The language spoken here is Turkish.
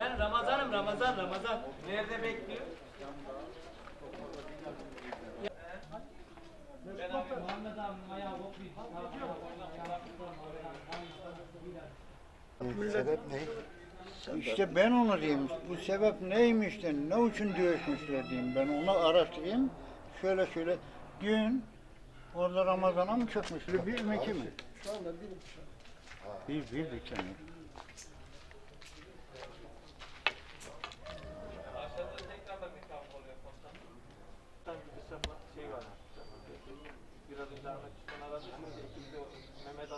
Ben Ramazan'ım Ramazan Ramazan. Nerede bekliyor? Ben abi Muhammed abi ayağı okuyayım. Sebep ne? İşte ben onu diyeyim. Bu sebep neymiş de ne için dövüşmüşler diyeyim. Ben onu araştırayım. Şöyle şöyle. Dün orada Ramazan'a mı çökmüştü? Bir mi iki mi? Şu anda bir. Bir, bir iki mi? Mehmet